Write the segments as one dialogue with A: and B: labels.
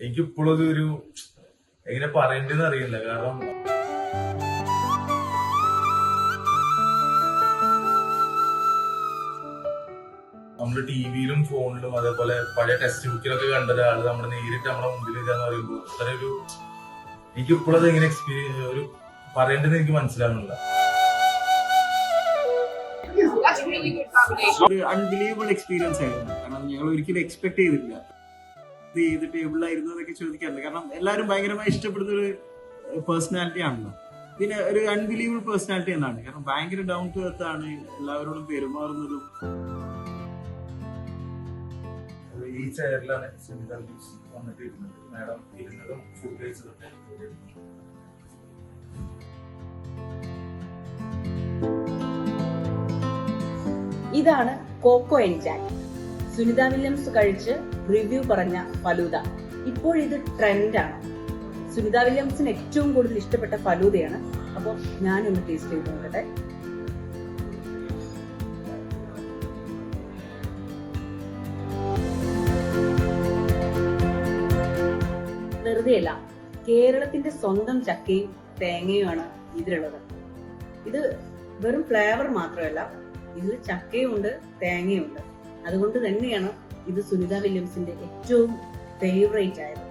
A: എനിക്ക് ഇപ്പോഴും ഒരു എങ്ങനെ പറയേണ്ടതെന്ന് അറിയില്ല. കാരണം നമ്മൾ ടിവിയിലും ഫോണിലും അതേപോലെ പഴയ ടെക്സ്റ്റ് ബുക്കിലൊക്കെ കണ്ട ഒരാൾ നമ്മുടെ നേരിട്ട് നമ്മുടെ മുമ്പിൽ ഇതാന്ന് പറയുമ്പോൾ അത്ര ഒരു എനിക്ക് ഇപ്പോഴും എങ്ങനെ എക്സ്പീരിയൻസ് ഒരു പറയേണ്ടത് എനിക്ക് മനസ്സിലാവുന്നില്ല.
B: അൺബിലീവബിൾ എക്സ്പീരിയൻസ് ആയിരുന്നു. കാരണം ഞങ്ങൾ ഒരിക്കലും എക്സ്പെക്ട് ചെയ്തിട്ടില്ല. ഇത് ഏത് ടേബിളിലായിരുന്നു എന്നൊക്കെ ചോദിക്കാറുണ്ട് കാരണം എല്ലാവരും ഭയങ്കരമായി ഇഷ്ടപ്പെടുന്ന ഒരു പേഴ്സണാലിറ്റി ആണല്ലോ. പിന്നെ ഒരു അൺബിലീവബിൾ പേഴ്സണാലിറ്റി എന്നാണ്. കാരണം ഭയങ്കര ഡൗൺ ടു എർത്ത് ആണ് എല്ലാവരോടും പെരുമാറുന്നതും.
A: ഈ ചെയറിലാണ് സുനിത വന്നിട്ട് ഇരുന്നത്. മാഡം ഇരുന്നതും ഫുഡ് കഴിച്ചതൊക്കെ
C: ഇതാണ് കോക്കോ എൻജാൻ സുനിത വില്യംസ് കഴിച്ച് റിവ്യൂ പറഞ്ഞ ഫലൂദ. ഇപ്പോഴിത് ട്രെൻഡാണ് സുനിത വില്യംസിന് ഏറ്റവും കൂടുതൽ ഇഷ്ടപ്പെട്ട ഫലൂദയാണ്. അപ്പോൾ ഞാനൊന്ന് ടേസ്റ്റ് ചെയ്ത് നോക്കട്ടെ. വെറുതെയല്ല കേരളത്തിന്റെ സ്വന്തം ചക്കയും തേങ്ങയുമാണ് ഇതിലുള്ളത്. ഇത് വെറും ഫ്ലേവർ മാത്രമല്ല ഇതിൽ ചക്കയും തേങ്ങയുണ്ട്. അതുകൊണ്ട് തന്നെയാണ് ഇത് സുനിത വില്യംസിന്റെ ഏറ്റവും ഫേവറേറ്റ് ആയത്.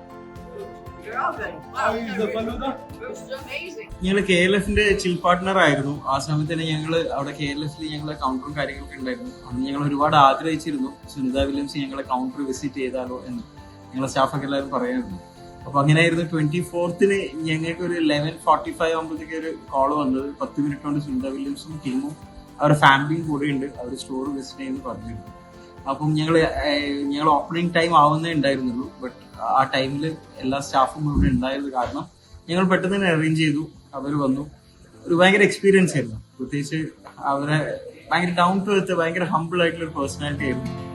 B: ഞങ്ങൾ കെ എൽ എഫിന്റെ ചിൽ പാർട്ട്ണർ ആയിരുന്നു. ആ സമയത്ത് തന്നെ ഞങ്ങൾ അവിടെ കെ എൽ എഫിൽ ഞങ്ങളെ കൗണ്ടറും കാര്യങ്ങളൊക്കെ ഉണ്ടായിരുന്നു. അന്ന് ഞങ്ങൾ ഒരുപാട് ആഗ്രഹിച്ചിരുന്നു സുനിത വില്യംസ് ഞങ്ങളെ കൗണ്ടർ വിസിറ്റ് ചെയ്താലോ എന്ന്. ഞങ്ങളെ സ്റ്റാഫൊക്കെ എല്ലാവരും പറയായിരുന്നു അപ്പൊ അങ്ങനെയായിരുന്നു ട്വന്റി ഫോർത്തിന് ഞങ്ങൾക്ക് ഒരു ലെവൻ ഫോർട്ടി ഫൈവ് ആകുമ്പോഴത്തേക്ക് ഒരു കോൾ വന്നത്. പത്ത് മിനിറ്റ് കൊണ്ട് സുനിത വില്യംസും ടീമും അവരുടെ ഫാമിലിയും കൂടെയുണ്ട്. അവർ സ്റ്റോർ വിസിറ്റ് ചെയ്യുന്നു പറഞ്ഞിരുന്നു. അപ്പം ഞങ്ങൾ ഞങ്ങൾ ഓപ്പണിംഗ് ടൈം ആവുന്നേ ഉണ്ടായിരുന്നുള്ളൂ. ബട്ട് ആ ടൈമിൽ എല്ലാ സ്റ്റാഫും ഇവിടെ ഉണ്ടായത് കാരണം ഞങ്ങൾ പെട്ടെന്ന് തന്നെ അറേഞ്ച് ചെയ്തു. അവർ വന്നു. ഒരു ഭയങ്കര എക്സ്പീരിയൻസ് ആയിരുന്നു. പ്രത്യേകിച്ച് അവരെ ഭയങ്കര ഡൗൺ ടു എർത്ത് ഭയങ്കര ഹംബിൾ ആയിട്ടുള്ള ഒരു പേഴ്സണാലിറ്റി ആയിരുന്നു.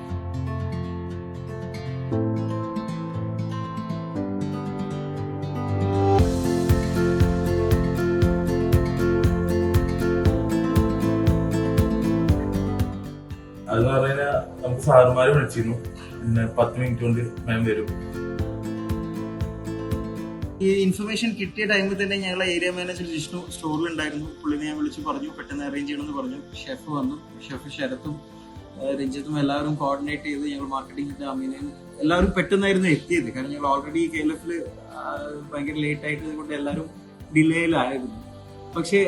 A: അതെന്ന് പറഞ്ഞാൽ നമുക്ക് സാറുമാരെ വിളിച്ചിരുന്നു. പിന്നെ പത്ത് മിനിറ്റ് കൊണ്ട് മാം വരും.
B: ഈ ഇൻഫർമേഷൻ കിട്ടിയ ടൈമിൽ തന്നെ ഞങ്ങളെ ഏരിയ മാനേജർ ജിഷ്ണു സ്റ്റോറിൽ ഉണ്ടായിരുന്നു. പുള്ളിനെ ഞാൻ വിളിച്ച് പറഞ്ഞു പെട്ടെന്ന് അറേഞ്ച് ചെയ്യണമെന്ന് പറഞ്ഞു. ഷെഫ് വന്നു. ഷെഫ് ശരത്തും രഞ്ജിത്തും എല്ലാവരും കോർഡിനേറ്റ് ചെയ്ത് ഞങ്ങൾ മാർക്കറ്റിംഗ് അമീനയും എല്ലാവരും പെട്ടെന്നായിരുന്നു എത്തിയത്. കാരണം ഞങ്ങൾ ഓൾറെഡി കെ എൽ എഫിൽ ഭയങ്കര ലേറ്റ് ആയിട്ട് കൊണ്ട് എല്ലാവരും ഡിലേയിലായിരുന്നു പക്ഷേ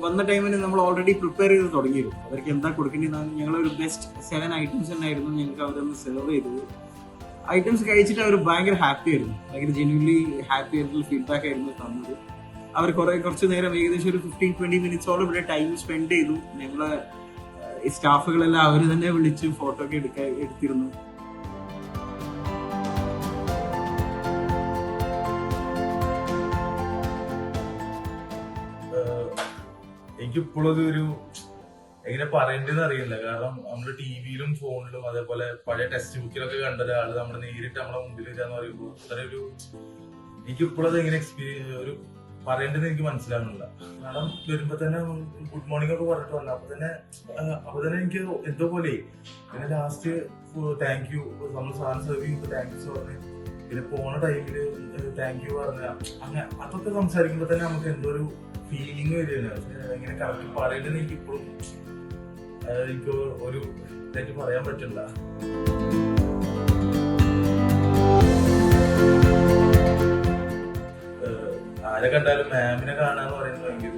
B: വന്ന ടൈമിന് നമ്മൾ ഓൾറെഡി പ്രിപ്പയർ ചെയ്ത് തുടങ്ങിയിരുന്നു. അവർക്ക് എന്താ കൊടുക്കേണ്ടതെന്ന് ഞങ്ങൾ ഒരു ബെസ്റ്റ് സെവൻ ഐറ്റംസ് തന്നെയായിരുന്നു ഞങ്ങൾക്ക് അവരൊന്ന് സെർവ് ചെയ്തത്. ഐറ്റംസ് കഴിച്ചിട്ട് അവർ ഭയങ്കര ഹാപ്പി ആയിരുന്നു. ഭയങ്കര ജെന്യൂൻലി ഹാപ്പി ആയിട്ടുള്ള ഫീഡ്ബാക്ക് ആയിരുന്നു തന്നത്. അവർ കുറെ കുറച്ച് നേരം ഏകദേശം ഒരു ഫിഫ്റ്റീൻ ട്വന്റി മിനിറ്റ്സോളം ഇവിടെ ടൈം സ്പെൻഡ് ചെയ്തു. ഞങ്ങളെ സ്റ്റാഫുകളെല്ലാം അവർ തന്നെ വിളിച്ച് ഫോട്ടോ ഒക്കെ എടുക്കാൻ എടുത്തിരുന്നു.
A: എനിക്ക് ഇപ്പോഴും ഒരു എങ്ങനെ പറയേണ്ടതെന്ന് അറിയില്ല. കാരണം നമ്മൾ ടിവിയിലും ഫോണിലും അതേപോലെ പഴയ ടെക്സ്റ്റ് ബുക്കിലൊക്കെ കണ്ട ഒരാൾ നമ്മുടെ നേരിട്ട് നമ്മുടെ മുമ്പിൽ വരികയെന്ന് പറയുമ്പോൾ അത്ര ഒരു എനിക്കിപ്പോഴത് എങ്ങനെ എക്സ്പീരിയൻസ് ഒരു പറയേണ്ടത് എനിക്ക് മനസ്സിലാകുന്നില്ല കാരണം വരുമ്പോ തന്നെ ഗുഡ് മോർണിംഗ് ഒക്കെ പറഞ്ഞിട്ട് വന്നു അപ്പൊ തന്നെ അപ്പൊ തന്നെ എനിക്ക് എന്തോ പോലെ പിന്നെ ലാസ്റ്റ് താങ്ക് യു നമ്മൾ സാധനം സെർവ് ചെയ്യുമ്പോൾ താങ്ക് യു പറഞ്ഞു പിന്നെ പോണ ടൈമിൽ താങ്ക് യു പറഞ്ഞ അങ്ങനെ അതൊക്കെ സംസാരിക്കുമ്പോ തന്നെ നമുക്ക് എന്തോ ഒരു ഫീലിംഗ് വരികയാണ് ഇങ്ങനെ കറക്റ്റ് പറയേണ്ടത് എനിക്ക് ഇപ്പോഴും എനിക്ക് ഒരു ഇതായിട്ട് പറയാൻ പറ്റില്ല. ആരെ കണ്ടാലും മാമിനെ കാണാന്ന് പറയുന്നത് ഭയങ്കര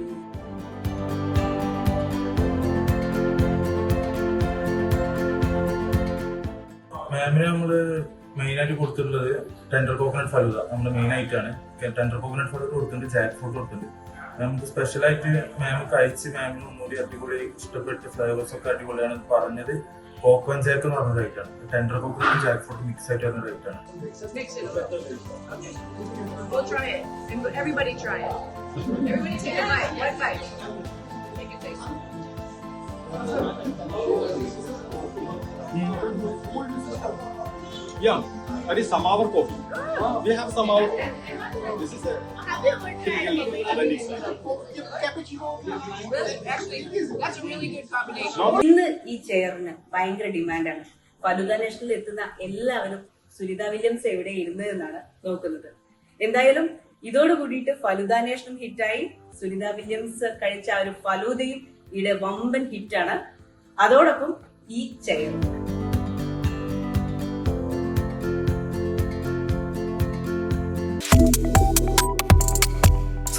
A: മാമിനെ മാമിന് നമ്മൾ മെയിനായിട്ട് കൊടുത്തിട്ടുള്ളത് ടെൻഡർ കോക്കനട്ട് ഫലുത നമ്മൾ മെയിൻ ആയിട്ടാണ് ടെൻഡർ കോക്കനട്ട് ഫലുത കൊടുത്തിട്ടുണ്ട് ചാറ്റ് ഫ്രൂട്ട് കൊടുത്തിട്ടുണ്ട്. നമുക്ക് സ്പെഷ്യൽ ആയിട്ട് മാം കഴിച്ച് മാമിന് ഒന്നുകൂടി അടിപൊളി ഇഷ്ടപ്പെട്ട് ഫ്ലേവേഴ്സ് ഒക്കെ അടിപൊളിയാണ് പറഞ്ഞത് കോക്കോൻ ജാക്ക് എന്ന് പറഞ്ഞ റേറ്റാണ് ടെൻഡർ കോക്കനട്ടും ജാക്ക് ഫ്രൂട്ട് മിക്സ് ആയിട്ട് വരുന്ന റേറ്റാണ്
D: Mix it. Okay. We'll try it. And Everybody try it. Everybody take a bite. One. Take a taste.
E: Yeah, that is Samawar coffee. We have Samawar. This is a.
C: ഇന്ന് ഈ ചെയറിന് ഭയങ്കര ഡിമാൻഡാണ്. ഫലുദ നാഷണലിൽ എത്തുന്ന എല്ലാവരും Sunitha Williams എവിടെ ഇരുന്നു എന്നാണ് നോക്കുന്നത്. എന്തായാലും ഇതോട് കൂടിയിട്ട് ഫലുദാന്വേഷണം ഹിറ്റായി. സുനിത വില്യംസ് കഴിച്ച ആ ഒരു ഫലൂദയും ഇവിടെ വമ്പൻ ഹിറ്റാണ്. അതോടൊപ്പം ഈ chair